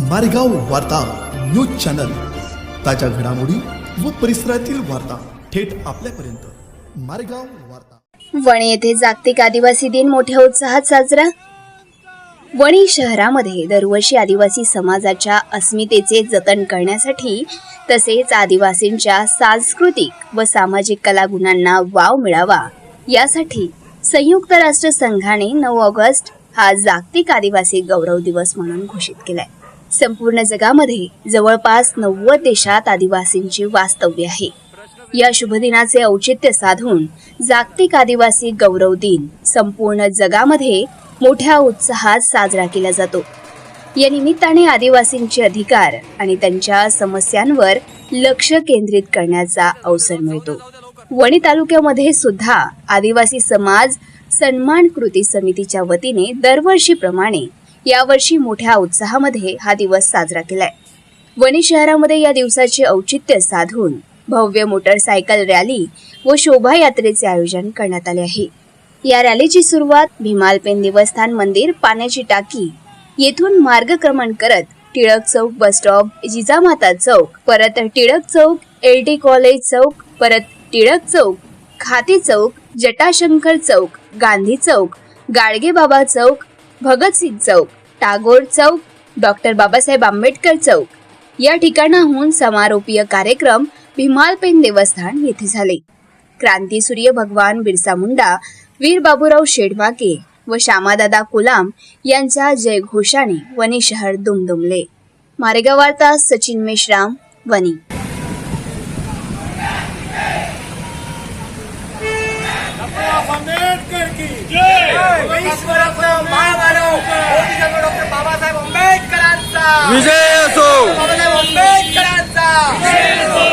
मारेगाव वार्ता news channel. ताज्या घडामोडी व परिसरातील वार्ता थेट आपल्यापर्यंत. मारेगाव वार्ता. वणी येथे जागतिक आदिवासी दिन मोठ्या उत्साहात साजरा. वणी शहरामध्ये दरवर्षी आदिवासी समाजाच्या अस्मितेचे जतन करण्यासाठी तसेच आदिवासींच्या सांस्कृतिक व सामाजिक कलागुणांना वाव मिळावा. यासाठी संयुक्त राष्ट्र संघाने नऊ ऑगस्ट हा जागतिक आदिवासी गौरव दिवस म्हणून घोषित केलाय. संपूर्ण जगामध्ये जवळपास नव्वद देशात आदिवासींचे वास्तव्य आहे. या शुभदिनाचे औचित्य साधून जागतिक आदिवासी गौरव दिन संपूर्ण जगामध्ये मोठ्या उत्साहात साजरा केला जातो. या निमित्ताने आदिवासींचे अधिकार आणि त्यांच्या समस्यांवर लक्ष केंद्रित करण्याचा अवसर मिळतो. वणी तालुक्यामध्ये सुद्धा आदिवासी समाज सन्मान कृती समितीच्या वतीने दरवर्षीप्रमाणे यावर्षी मोठ्या उत्साहामध्ये हा दिवस साजरा केलाय. वणी शहरामध्ये या दिवसाचे औचित्य साधून भव्य मोटरसायकल रॅली व शोभायात्रेचे आयोजन करण्यात आले आहे. या रॅलीची सुरुवात भीमालपेन देवस्थान मंदिर पाण्याची टाकी येथून मार्गक्रमण करत टिळक चौक बस स्टॉप जिजामाता चौक परत टिळक चौक एल टी कॉलेज चौक परत टिळक चौक खाते चौक जटाशंकर चौक गांधी चौक गाडगे बाबा चौक भगतसिंग चौक टागोर चौक डॉक्टर बाबासाहेब आंबेडकर चौक. या ठिकाणाहून समारोपीय कार्यक्रम भीमालपेन देवस्थान येथे झाले. क्रांती सूर्य भगवान बिरसा मुंडा वीर बाबूराव शेडमाके व श्यामादादा कुलाम यांच्या जयघोषाने वणी शहर दुमदुमले. मारेगाव वार्ता सचिन मेश्राम वणी. आंबेडकर की जय! ईश्वराचं महामानव मोदीजन्म डॉक्टर बाबासाहेब आंबेडकरांचा विजय असो. बाबासाहेब आंबेडकरांचा विजय असो.